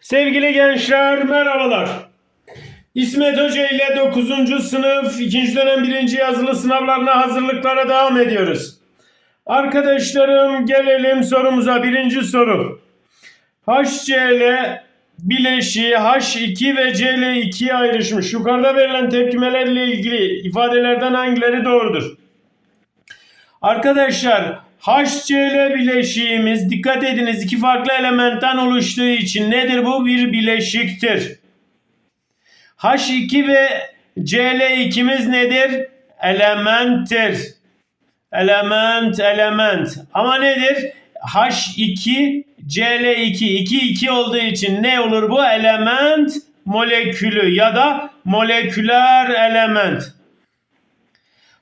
Sevgili gençler merhabalar. İsmet Hoca ile 9. sınıf 2. dönem 1. yazılı sınavlarına hazırlıklara devam ediyoruz. Arkadaşlarım gelelim sorumuza. Birinci soru. HCl bileşiği H2 ve Cl2'ye ayrışmış. Yukarıda verilen tepkimelerle ilgili ifadelerden hangileri doğrudur? Arkadaşlar HCl bileşiğimiz dikkat ediniz iki farklı elementten oluştuğu için nedir bu? Bir bileşiktir. H2 ve Cl2'miz nedir? Elementtir. Element, element. Ama nedir? H2, Cl2. 2, 2 olduğu için ne olur bu? Element molekülü ya da moleküler element.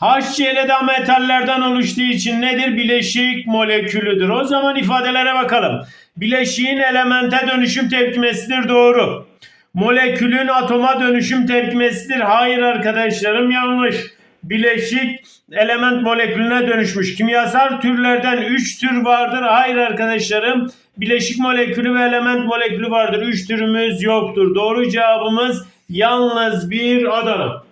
HCl de metallerden oluştuğu için nedir? Bileşik molekülüdür. O zaman ifadelere bakalım. Bileşiğin elemente dönüşüm tepkimesidir. Doğru. Molekülün atoma dönüşüm tepkimesidir. Hayır arkadaşlarım yanlış. Bileşik element molekülüne dönüşmüş. Kimyasal türlerden 3 tür vardır. Hayır arkadaşlarım. Bileşik molekülü ve element molekülü vardır. 3 türümüz yoktur. Doğru cevabımız yalnız bir Adana.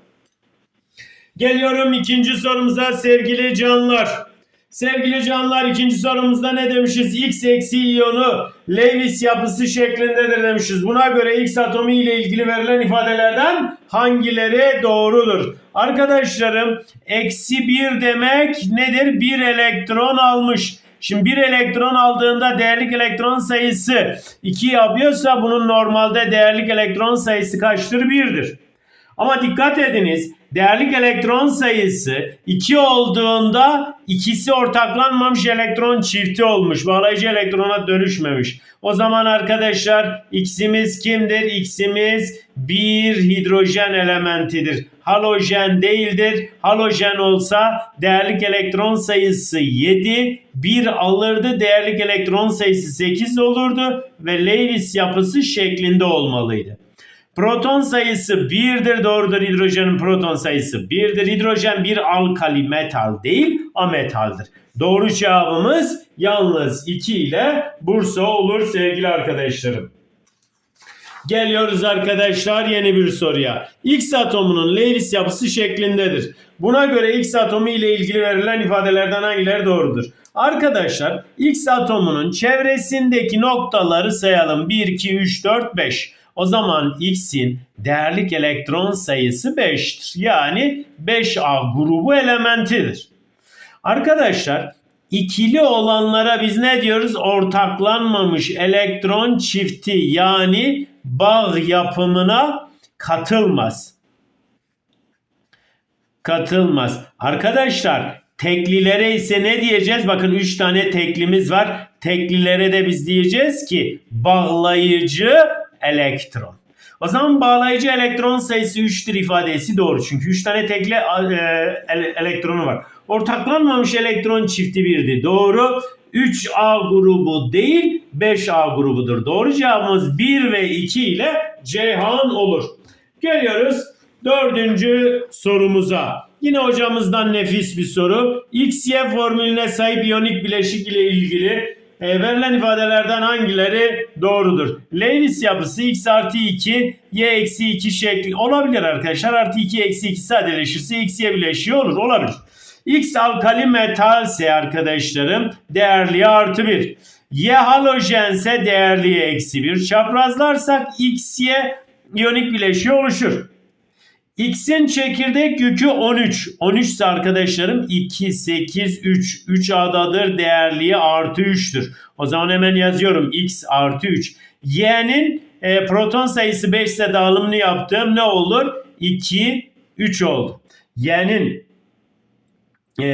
Geliyorum ikinci sorumuza sevgili canlar. Sevgili canlar ikinci sorumuzda ne demişiz? X eksi iyonu Lewis yapısı şeklindedir demişiz. Buna göre X atomu ile ilgili verilen ifadelerden hangileri doğrudur? Arkadaşlarım eksi 1 demek nedir? 1 elektron almış. Şimdi bir elektron aldığında değerlik elektron sayısı 2 yapıyorsa bunun normalde değerlik elektron sayısı kaçtır? 1'dir. Ama dikkat ediniz değerlik elektron sayısı 2 olduğunda ikisi ortaklanmamış elektron çifti olmuş. Bağlayıcı elektrona dönüşmemiş. O zaman arkadaşlar x'imiz kimdir? x'imiz bir hidrojen elementidir. Halojen değildir. Halojen olsa değerlik elektron sayısı 7, 1 alırdı. Değerlik elektron sayısı 8 olurdu ve Lewis yapısı şeklinde olmalıydı. Proton sayısı 1'dir doğrudur hidrojenin proton sayısı 1'dir. Hidrojen bir alkali metal değil ametaldir. Doğru cevabımız yalnız 2 ile Bursa olur sevgili arkadaşlarım. Geliyoruz arkadaşlar yeni bir soruya. X atomunun Lewis yapısı şeklindedir. Buna göre X atomu ile ilgili verilen ifadelerden hangileri doğrudur? Arkadaşlar X atomunun çevresindeki noktaları sayalım. 1, 2, 3, 4, 5. O zaman X'in değerlik elektron sayısı 5'tir. Yani 5A grubu elementidir. Arkadaşlar ikili olanlara biz ne diyoruz? Ortaklanmamış elektron çifti yani bağ yapımına katılmaz. Katılmaz. Arkadaşlar teklilere ise ne diyeceğiz? Bakın 3 tane teklimiz var. Teklilere de biz diyeceğiz ki bağlayıcı elektron. O zaman bağlayıcı elektron sayısı 3'tür ifadesi doğru. Çünkü 3 tane tekli e, elektronu var. Ortaklanmamış elektron çifti birdi. Doğru. 3A grubu değil 5A grubudur. Doğru cevabımız 1 ve 2 ile Ceyhan olur. Geliyoruz dördüncü sorumuza. Yine hocamızdan nefis bir soru. XY formülüne sahip iyonik bileşik ile ilgili e, verilen ifadelerden hangileri doğrudur? Lewis yapısı x artı 2 y eksi 2 şekli olabilir arkadaşlar. Artı 2 eksi 2 sadeleşirse x y bileşiği olur. Olabilir. X alkali metalse arkadaşlarım değerliği artı 1. Y halojense değerliği eksi 1. Çaprazlarsak x y iyonik bileşiği oluşur. X'in çekirdek yükü 13. 13 ise arkadaşlarım 2, 8, 3. 3 adadır değerliği artı 3'tür. O zaman hemen yazıyorum X artı 3. Y'nin e, proton sayısı 5 ise dağılımını yaptığım ne olur? 2, 3 oldu. Y'nin e,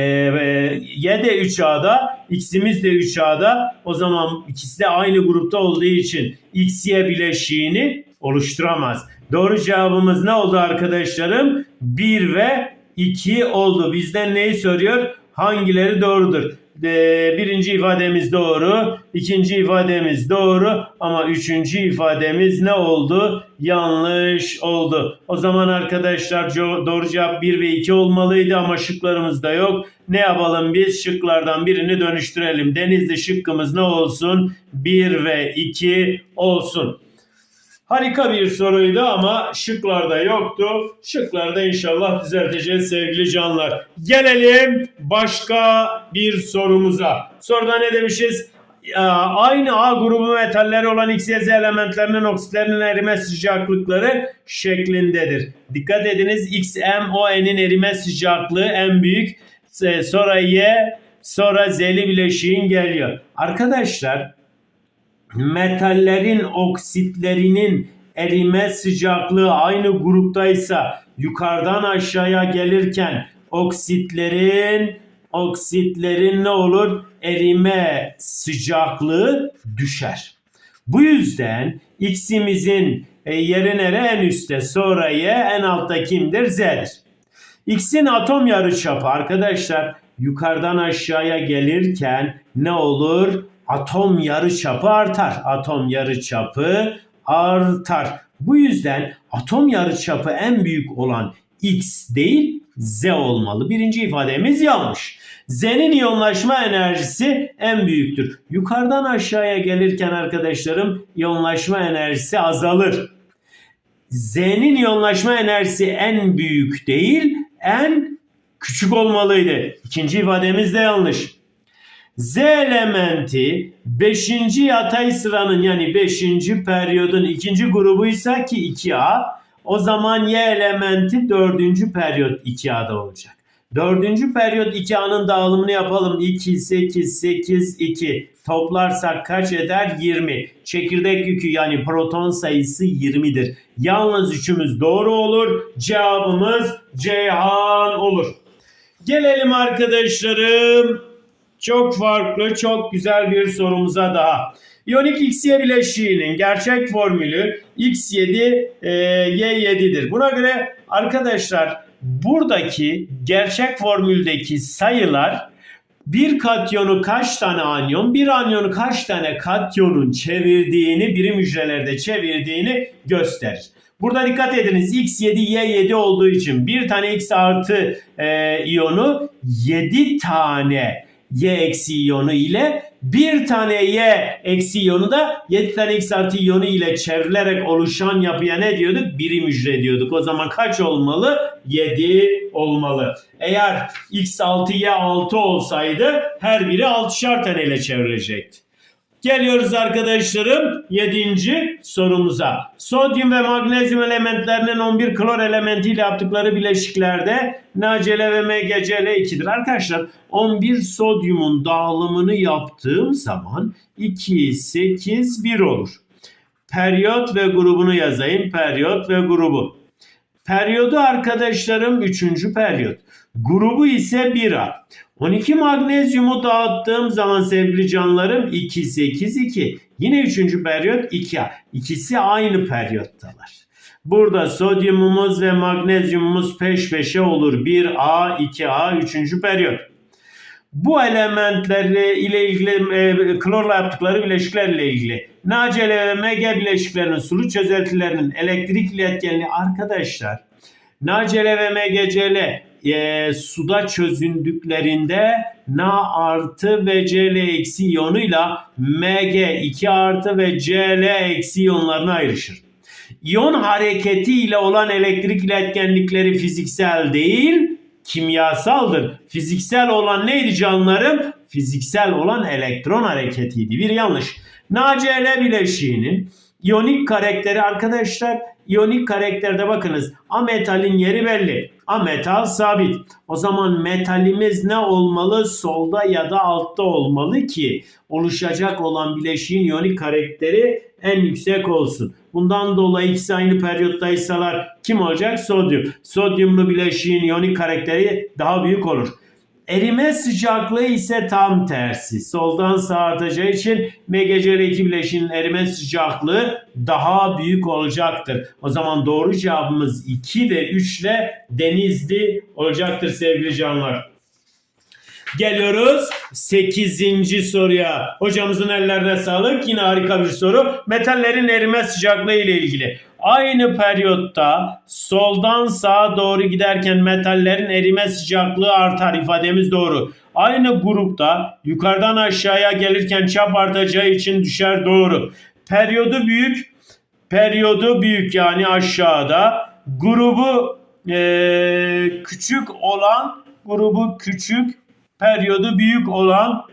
Y de 3A'da, X'imiz de 3A'da. O zaman ikisi de aynı grupta olduğu için X, Y bileşiğini oluşturamaz. Doğru cevabımız ne oldu arkadaşlarım? 1 ve 2 oldu. Bizden neyi soruyor? Hangileri doğrudur? Ee, birinci ifademiz doğru. ikinci ifademiz doğru. Ama üçüncü ifademiz ne oldu? Yanlış oldu. O zaman arkadaşlar doğru cevap 1 ve 2 olmalıydı ama şıklarımızda yok. Ne yapalım biz? Şıklardan birini dönüştürelim. Denizli şıkkımız ne olsun? 1 ve 2 olsun. Harika bir soruydu ama şıklarda yoktu. Şıklarda inşallah düzelteceğiz sevgili canlar. Gelelim başka bir sorumuza. Soruda ne demişiz? Ya, Aynı A grubu metalleri olan X, Y, Z elementlerinin oksitlerinin erime sıcaklıkları şeklindedir. Dikkat ediniz X, erime sıcaklığı en büyük. E, Sonra Y, sonra Z'li bileşiğin geliyor. Arkadaşlar metallerin oksitlerinin erime sıcaklığı aynı gruptaysa yukarıdan aşağıya gelirken oksitlerin oksitlerin ne olur? Erime sıcaklığı düşer. Bu yüzden X'imizin e, yeri nere en üstte sonra Y en altta kimdir? Z'dir. X'in atom yarıçapı arkadaşlar yukarıdan aşağıya gelirken ne olur? Atom yarıçapı artar. Atom yarıçapı artar. Bu yüzden atom yarıçapı en büyük olan X değil Z olmalı. Birinci ifademiz yanlış. Z'nin iyonlaşma enerjisi en büyüktür. Yukarıdan aşağıya gelirken arkadaşlarım iyonlaşma enerjisi azalır. Z'nin iyonlaşma enerjisi en büyük değil, en küçük olmalıydı. İkinci ifademiz de yanlış. Z elementi 5. yatay sıranın yani 5. periyodun ikinci grubuysa ki 2A o zaman Y elementi 4. periyot 2A'da olacak. 4. periyot 2A'nın dağılımını yapalım. 2, 8, 8, 2. Toplarsak kaç eder? 20. Çekirdek yükü yani proton sayısı 20'dir. Yalnız üçümüz doğru olur. Cevabımız Ceyhan olur. Gelelim arkadaşlarım. Çok farklı, çok güzel bir sorumuza daha. İyonik XY bileşiğinin gerçek formülü X7 e, Y7'dir. Buna göre arkadaşlar buradaki gerçek formüldeki sayılar bir katyonu kaç tane anyon, bir anyonu kaç tane katyonun çevirdiğini, birim hücrelerde çevirdiğini gösterir. Burada dikkat ediniz X7 Y7 olduğu için bir tane X artı e, iyonu 7 tane Y eksi iyonu ile bir tane Y eksi iyonu da 7 tane X artı iyonu ile çevrilerek oluşan yapıya ne diyorduk? Birim hücre diyorduk. O zaman kaç olmalı? 7 olmalı. Eğer X 6 Y 6 olsaydı her biri 6'şar taneyle çevrilecekti. Geliyoruz arkadaşlarım 7. sorumuza. Sodyum ve magnezyum elementlerinin 11 klor elementiyle yaptıkları bileşiklerde NaCl ve MgCl 2'dir. Arkadaşlar 11 sodyumun dağılımını yaptığım zaman 2, 8, 1 olur. Periyot ve grubunu yazayım. Periyot ve grubu. Periyodu arkadaşlarım 3. periyot. Grubu ise 1A. 12 magnezyumu dağıttığım zaman sevgili canlarım 2, 8, 2. Yine 3. periyot 2A. İkisi aynı periyottalar. Burada sodyumumuz ve magnezyumumuz peş peşe olur. 1A, 2A, 3. periyot. Bu elementlerle ile ilgili e, klorla yaptıkları bileşiklerle ilgili NaCl ve Mg bileşiklerinin sulu çözeltilerinin elektrik iletkenliği arkadaşlar NaCl ve MgCl e, suda çözündüklerinde Na artı ve Cl eksi iyonuyla Mg 2 artı ve Cl eksi iyonlarına ayrışır. İyon hareketi ile olan elektrik iletkenlikleri fiziksel değil, kimyasaldır. Fiziksel olan neydi canlarım? Fiziksel olan elektron hareketiydi. Bir yanlış. NaCl bileşiğinin iyonik karakteri arkadaşlar iyonik karakterde bakınız ametalin yeri belli. Ametal sabit. O zaman metalimiz ne olmalı? Solda ya da altta olmalı ki oluşacak olan bileşiğin iyonik karakteri en yüksek olsun. Bundan dolayı ikisi aynı periyottaysalar kim olacak? Sodyum. Sodyumlu bileşiğin iyonik karakteri daha büyük olur. Erime sıcaklığı ise tam tersi. Soldan sağa artacağı için MgCl2 bileşiğinin erime sıcaklığı daha büyük olacaktır. O zaman doğru cevabımız 2 ve 3 ile Denizli olacaktır sevgili canlar. Geliyoruz 8. soruya. Hocamızın ellerine sağlık. Yine harika bir soru. Metallerin erime sıcaklığı ile ilgili. Aynı periyotta soldan sağa doğru giderken metallerin erime sıcaklığı artar ifademiz doğru. Aynı grupta yukarıdan aşağıya gelirken çap artacağı için düşer doğru. Periyodu büyük periyodu büyük yani aşağıda. Grubu eee, küçük olan, grubu küçük, periyodu büyük olan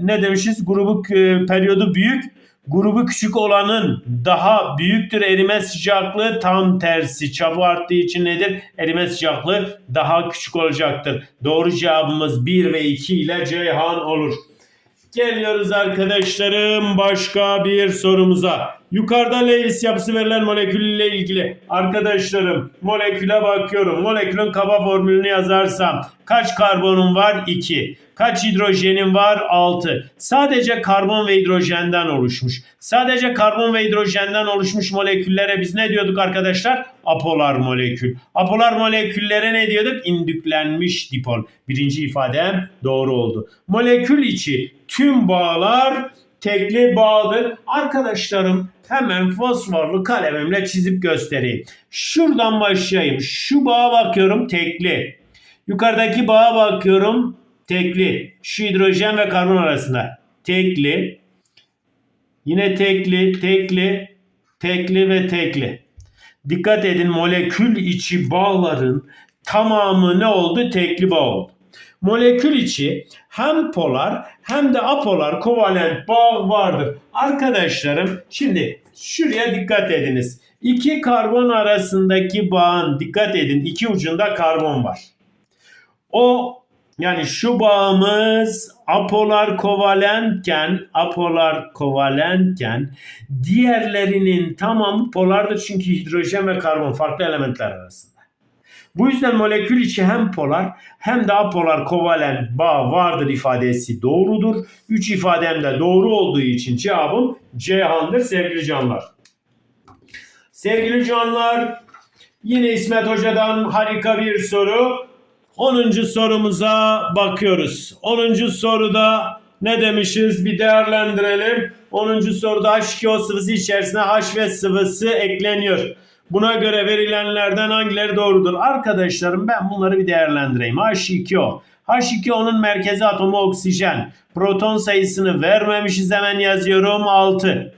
ne demişiz? Grubu e, periyodu büyük, grubu küçük olanın daha büyüktür erime sıcaklığı tam tersi. Çabuk arttığı için nedir? Erime sıcaklığı daha küçük olacaktır. Doğru cevabımız 1 ve 2 ile Ceyhan olur. Geliyoruz arkadaşlarım başka bir sorumuza. Yukarıda Lewis yapısı verilen molekül ile ilgili arkadaşlarım moleküle bakıyorum. Molekülün kaba formülünü yazarsam kaç karbonun var? 2. Kaç hidrojenin var? 6. Sadece karbon ve hidrojenden oluşmuş. Sadece karbon ve hidrojenden oluşmuş moleküllere biz ne diyorduk arkadaşlar? Apolar molekül. Apolar moleküllere ne diyorduk? İndüklenmiş dipol. Birinci ifadem doğru oldu. Molekül içi tüm bağlar tekli bağdır. Arkadaşlarım hemen fosforlu kalemimle çizip göstereyim. Şuradan başlayayım. Şu bağa bakıyorum tekli. Yukarıdaki bağa bakıyorum tekli. Şu hidrojen ve karbon arasında tekli. Yine tekli, tekli, tekli ve tekli. Dikkat edin molekül içi bağların tamamı ne oldu? Tekli bağ oldu. Molekül içi hem polar hem de apolar kovalent bağ vardır. Arkadaşlarım şimdi şuraya dikkat ediniz. İki karbon arasındaki bağın dikkat edin iki ucunda karbon var. O yani şu bağımız apolar kovalentken apolar kovalentken diğerlerinin tamamı polardır çünkü hidrojen ve karbon farklı elementler arasında. Bu yüzden molekül içi hem polar hem de apolar kovalent bağ vardır ifadesi doğrudur. 3 ifadem de doğru olduğu için cevabım Ceyhan'dır sevgili canlar. Sevgili canlar yine İsmet Hoca'dan harika bir soru. 10. sorumuza bakıyoruz. 10. soruda ne demişiz bir değerlendirelim. 10. soruda H2O sıvısı içerisine HV sıvısı ekleniyor. Buna göre verilenlerden hangileri doğrudur? Arkadaşlarım ben bunları bir değerlendireyim. H2O. H2O'nun merkezi atomu oksijen. Proton sayısını vermemişiz hemen yazıyorum 6.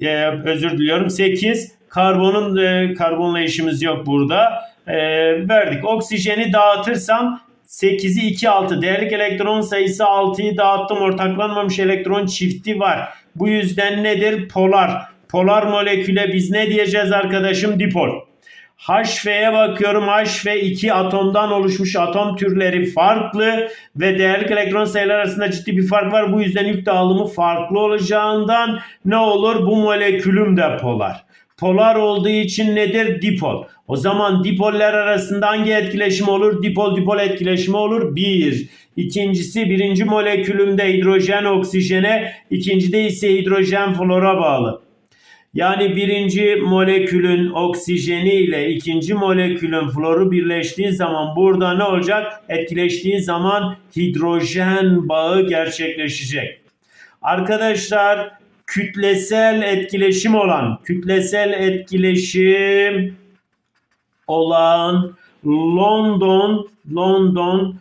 Ee, özür diliyorum 8. Karbonun e, karbonla işimiz yok burada. Ee, verdik. Oksijeni dağıtırsam 8'i 2 6. Değerlik elektron sayısı 6'yı dağıttım. Ortaklanmamış elektron çifti var. Bu yüzden nedir? Polar. Polar moleküle biz ne diyeceğiz arkadaşım? Dipol. HV'ye bakıyorum. HV iki atomdan oluşmuş atom türleri farklı ve değerlik elektron sayıları arasında ciddi bir fark var. Bu yüzden yük dağılımı farklı olacağından ne olur? Bu molekülüm de polar. Polar olduğu için nedir? Dipol. O zaman dipoller arasında hangi etkileşim olur? Dipol dipol etkileşimi olur. Bir. İkincisi birinci molekülümde hidrojen oksijene, ikincide ise hidrojen flora bağlı. Yani birinci molekülün oksijeni ile ikinci molekülün floru birleştiği zaman burada ne olacak? Etkileştiği zaman hidrojen bağı gerçekleşecek. Arkadaşlar kütlesel etkileşim olan, kütlesel etkileşim olan London, London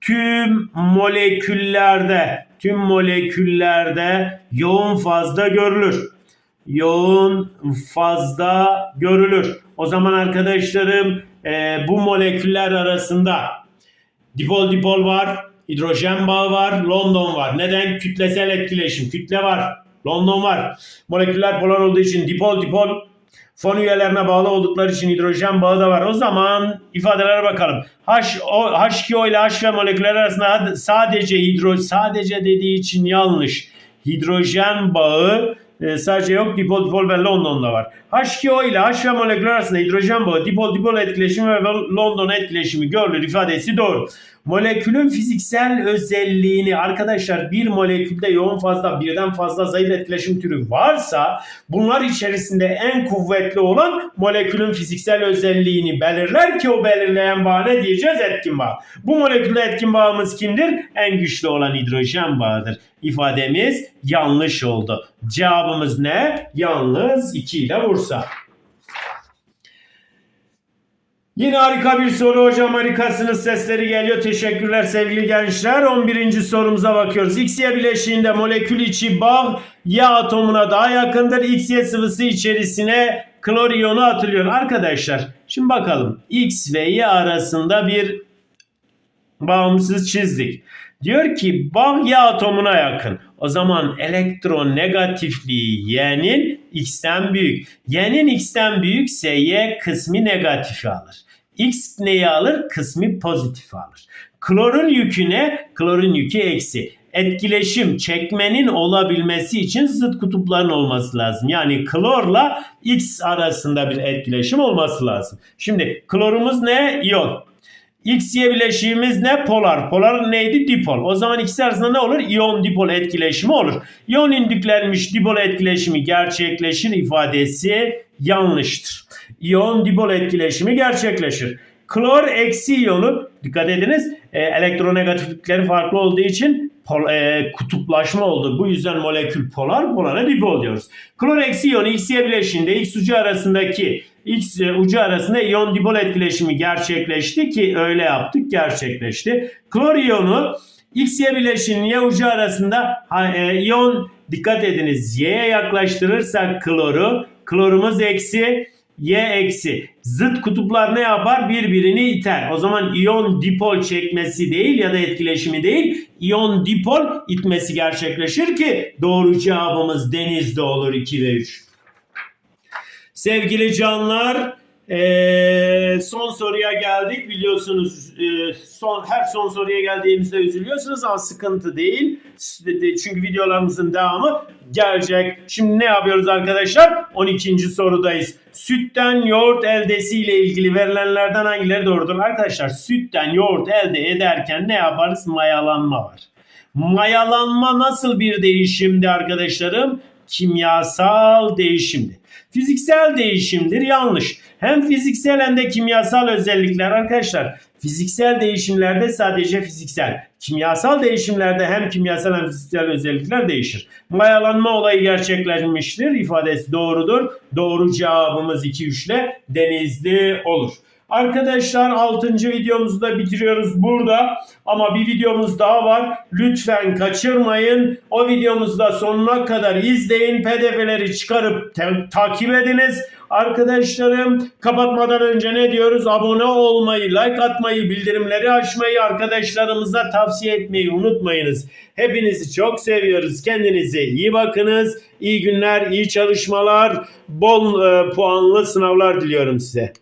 tüm moleküllerde, tüm moleküllerde yoğun fazla görülür yoğun fazla görülür. O zaman arkadaşlarım e, bu moleküller arasında dipol dipol var, hidrojen bağı var, London var. Neden? Kütlesel etkileşim. Kütle var, London var. Moleküller polar olduğu için dipol dipol fon üyelerine bağlı oldukları için hidrojen bağı da var. O zaman ifadelere bakalım. H, o, H2O ile HV moleküller arasında sadece hidro sadece dediği için yanlış. Hidrojen bağı e, sadece yok dipol dipol ve London'da var. H2O ile HV molekülü arasında hidrojen bağı, dipol dipol etkileşimi ve London etkileşimi görülür ifadesi doğru. Molekülün fiziksel özelliğini arkadaşlar bir molekülde yoğun fazla birden fazla zayıf etkileşim türü varsa bunlar içerisinde en kuvvetli olan molekülün fiziksel özelliğini belirler ki o belirleyen bağ ne diyeceğiz? Etkin bağ. Bu molekülde etkin bağımız kimdir? En güçlü olan hidrojen bağıdır. İfademiz yanlış oldu. Cevabımız ne? Yalnız 2 ile vursa. Yine harika bir soru hocam harikasınız sesleri geliyor. Teşekkürler sevgili gençler. 11. sorumuza bakıyoruz. XY bileşiğinde molekül içi bağ Y atomuna daha yakındır. XY sıvısı içerisine klor iyonu atılıyor. Arkadaşlar şimdi bakalım. X ve Y arasında bir bağımsız çizdik. Diyor ki bağ Y atomuna yakın. O zaman elektron negatifliği Y'nin X'ten büyük. Y'nin X'ten büyükse Y kısmı negatifi alır. X neyi alır? Kısmı pozitif alır. Klorun yükü ne? Klorun yükü eksi. Etkileşim çekmenin olabilmesi için zıt kutupların olması lazım. Yani klorla X arasında bir etkileşim olması lazım. Şimdi klorumuz ne? İyon. XY bileşiğimiz ne? Polar. Polar neydi? Dipol. O zaman ikisi arasında ne olur? İyon dipol etkileşimi olur. İyon indüklenmiş dipol etkileşimi gerçekleşir ifadesi yanlıştır. İyon dipol etkileşimi gerçekleşir. Klor eksi iyonu dikkat ediniz e, elektronegatiflikleri farklı olduğu için pol, e, kutuplaşma oldu. Bu yüzden molekül polar, polara dipol diyoruz. Klor eksi iyonu XY bileşiğinde X ucu arasındaki X ucu arasında iyon dipol etkileşimi gerçekleşti ki öyle yaptık gerçekleşti. Klor iyonu XY bileşiğinin Y ucu arasında e, iyon dikkat ediniz Y'ye yaklaştırırsak kloru klorumuz eksi Y eksi. Zıt kutuplar ne yapar? Birbirini iter. O zaman iyon dipol çekmesi değil ya da etkileşimi değil, iyon dipol itmesi gerçekleşir ki doğru cevabımız denizde olur 2 ve 3. Sevgili canlar, eee, son soruya geldik. Biliyorsunuz eee, son her son soruya geldiğimizde üzülüyorsunuz ama sıkıntı değil. Çünkü videolarımızın devamı gelecek. Şimdi ne yapıyoruz arkadaşlar? 12. sorudayız. Sütten yoğurt eldesi ile ilgili verilenlerden hangileri doğrudur? Arkadaşlar sütten yoğurt elde ederken ne yaparız? Mayalanma var. Mayalanma nasıl bir değişimdi arkadaşlarım? Kimyasal değişimdi. Fiziksel değişimdir yanlış. Hem fiziksel hem de kimyasal özellikler arkadaşlar. Fiziksel değişimlerde sadece fiziksel. Kimyasal değişimlerde hem kimyasal hem fiziksel özellikler değişir. Mayalanma olayı gerçekleşmiştir. ifadesi doğrudur. Doğru cevabımız 2-3 ile denizli olur. Arkadaşlar 6. videomuzu da bitiriyoruz burada. Ama bir videomuz daha var. Lütfen kaçırmayın. O videomuzu da sonuna kadar izleyin. PDF'leri çıkarıp takip ediniz. Arkadaşlarım kapatmadan önce ne diyoruz? Abone olmayı, like atmayı, bildirimleri açmayı, arkadaşlarımıza tavsiye etmeyi unutmayınız. Hepinizi çok seviyoruz. Kendinize iyi bakınız. İyi günler, iyi çalışmalar, bol e, puanlı sınavlar diliyorum size.